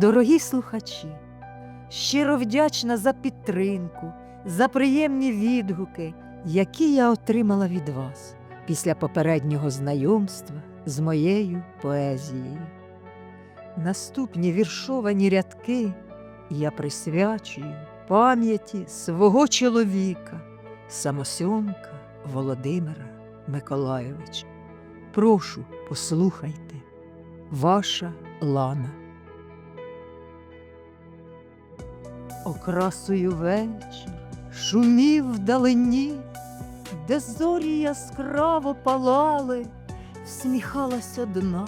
Дорогі слухачі, щиро вдячна за підтримку, за приємні відгуки, які я отримала від вас після попереднього знайомства з моєю поезією. Наступні віршовані рядки я присвячую пам'яті свого чоловіка, самосьомка Володимира Миколайовича. Прошу, послухайте, ваша Лана. Окрасою вечір шумів вдалині, де зорі яскраво палали, всміхалась одна,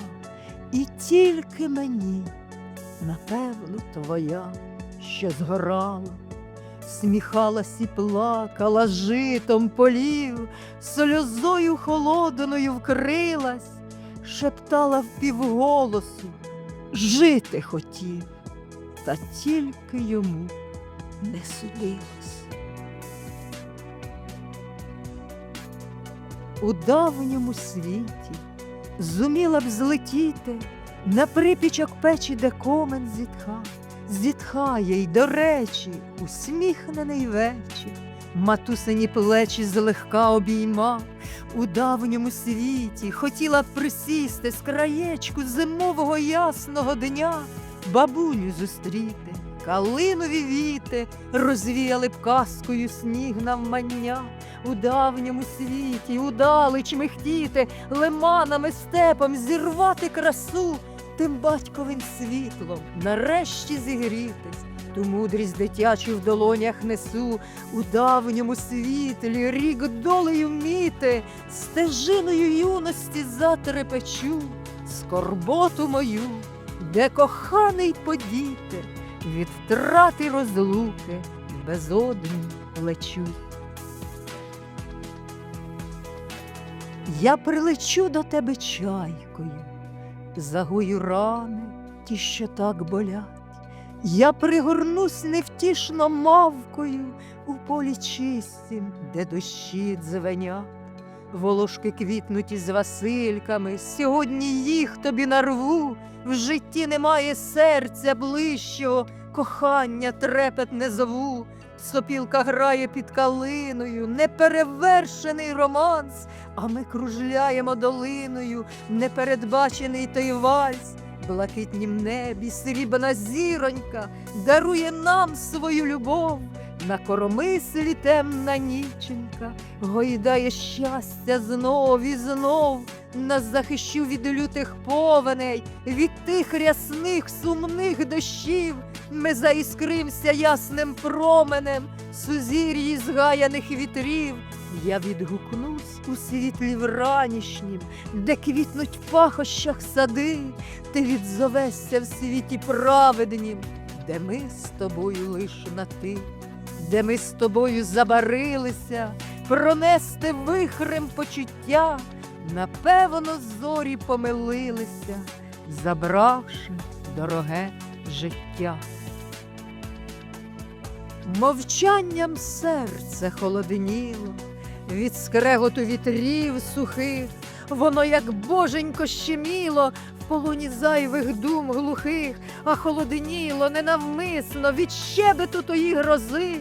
і тільки мені, напевно, твоя, що згорала, сміхалась і плакала житом полів, сльозою холодною вкрилась, шептала впівголосу, жити хотів, та тільки йому не судилось. У давньому світі зуміла б злетіти на припічок печі, де комен зітха, зітхає й, до речі, усміхнений вечір, матусині плечі злегка обійма. У давньому світі хотіла б присісти з краєчку зимового ясного дня, бабуню зустріти, калинові віти розвіяли б казкою сніг навмання. У давньому світі, удалич михтіти, лиманами степом зірвати красу, тим батьковим світлом нарешті зігрітись, ту мудрість дитячу в долонях несу, у давньому світлі рік долею міти, стежиною юності затрепечу, скорботу мою, де коханий подіти, від втрати розлуки безодні лечу. Я прилечу до тебе чайкою, загую рани, ті, що так болять. Я пригорнусь невтішно мавкою у полі чистім, де дощі дзвенять. Волошки квітнуть із васильками, сьогодні їх тобі нарву. В житті немає серця ближчого, кохання трепет не зову. Сопілка грає під калиною, неперевершений романс, а ми кружляємо долиною, непередбачений той вальс. Блакитнім небі срібна зіронька дарує нам свою любов. На коромислі темна ніченька гойдає щастя знов і знов. Нас захищу від лютих повеней, від тих рясних сумних дощів. Ми заіскримся ясним променем, сузір'ї згаяних вітрів. Я відгукнусь у світлі вранішнім, де квітнуть в пахощах сади, ти відзовешся в світі праведнім, де ми з тобою лиш на ти, де ми з тобою забарилися, пронести вихрем почуття, напевно, зорі помилилися, забравши дороге життя. Мовчанням серце холодніло, від скреготу вітрів сухих, воно, як боженько, щеміло в полоні зайвих дум глухих, а холодніло ненавмисно від щебету тої грози,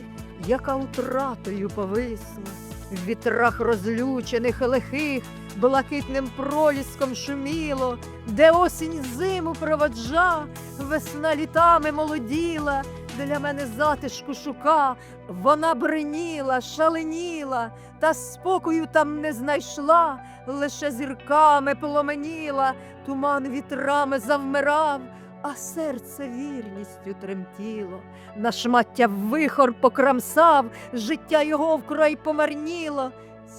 яка утратою повисла. В вітрах розлючених лихих, блакитним проліском шуміло, де осінь зиму проводжа, весна літами молоділа, для мене затишку шука, вона бреніла, шаленіла, та спокою там не знайшла, лише зірками пломеніла, туман вітрами завмирав, а серце вірністю тремтіло, на шмаття вихор покрамсав, життя його вкрай помарніло.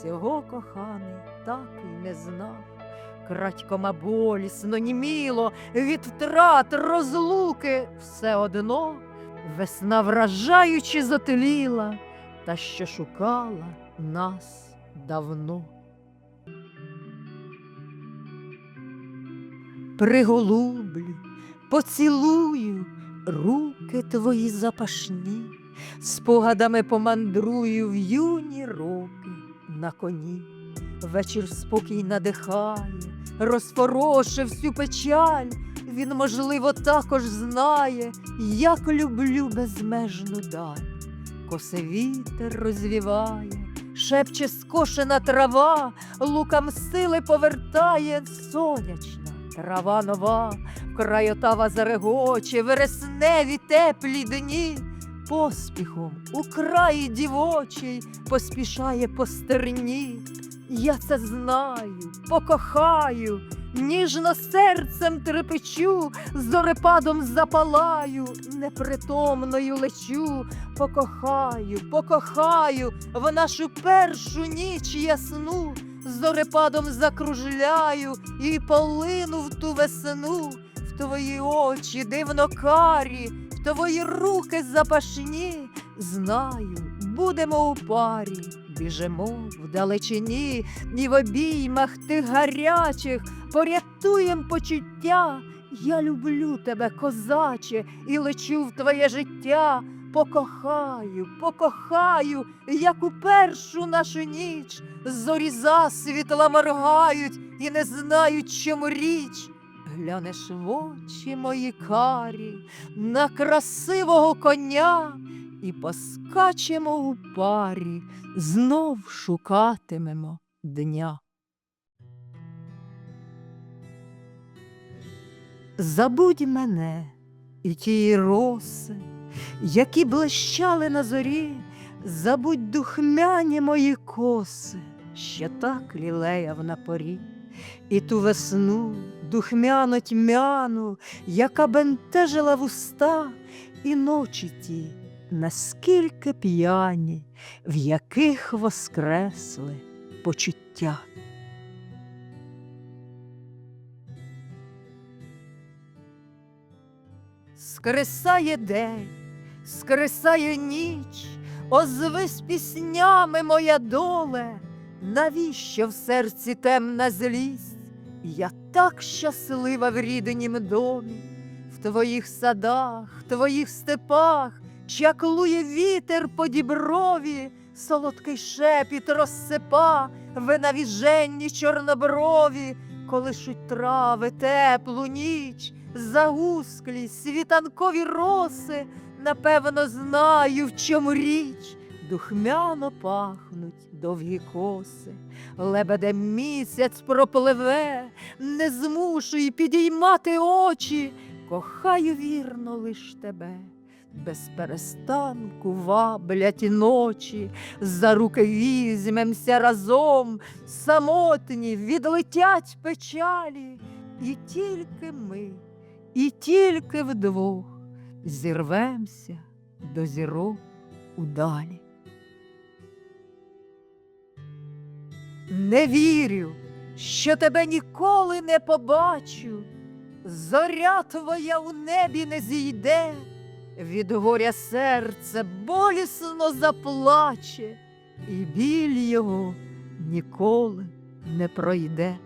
Цього коханий так і не знав. Крадькома болісно німіло, від втрат розлуки все одно весна вражаючи затиліла, та що шукала нас давно. Приголублю, поцілую руки твої запашні, спогадами помандрую в юні роки на коні. Вечір спокій надихає, розпорошив всю печаль, Він, можливо, також знає, як люблю безмежну даль. Косе вітер розвіває, шепче скошена трава, лукам сили повертає сонячна трава нова, крайотава зарегоче, вересневі теплі дні. Поспіхом у краї дівочий поспішає по стерні. Я це знаю, покохаю, ніжно серцем трепечу, зорепадом запалаю, непритомною лечу, покохаю, покохаю в нашу першу ніч ясну, зорепадом закружляю і полину в ту весну, твої очі дивно карі, в твої руки запашні. Знаю, будемо у парі, біжимо вдалечині, і в обіймах тих гарячих порятуєм почуття. Я люблю тебе, козаче, і лечу в твоє життя. Покохаю, покохаю, як у першу нашу ніч. Зорі засвітла моргають і не знають, чому річ. Глянеш в очі мої карі на красивого коня і поскачемо у парі, знов шукатимемо дня. Забудь мене і тії роси, які блищали на зорі, забудь духмяні мої коси, що так лілеяв на порі, і ту весну духмяно тьмяну, яка бентежила вуста, і ночі ті, наскільки п'яні, в яких воскресли почуття. Скресає день, скресає ніч, озвись піснями моя доле, навіщо в серці темна злість? Я так щаслива в ріднім домі, в твоїх садах, твоїх степах, чаклує вітер по діброві, солодкий шепіт розсипа, ви навіженні чорноброві, колишуть трави теплу ніч, загусклі світанкові роси, напевно, знаю, в чому річ. Духмяно пахнуть довгі коси, лебеде місяць пропливе, не змушуй підіймати очі, кохаю вірно лиш тебе, без перестанку ваблять ночі, за руки візьмемся разом, самотні відлетять печалі, і тільки ми, і тільки вдвох зірвемся до зірок удалі. Не вірю, що тебе ніколи не побачу, зоря твоя у небі не зійде, від горя серце болісно заплаче, і біль його ніколи не пройде.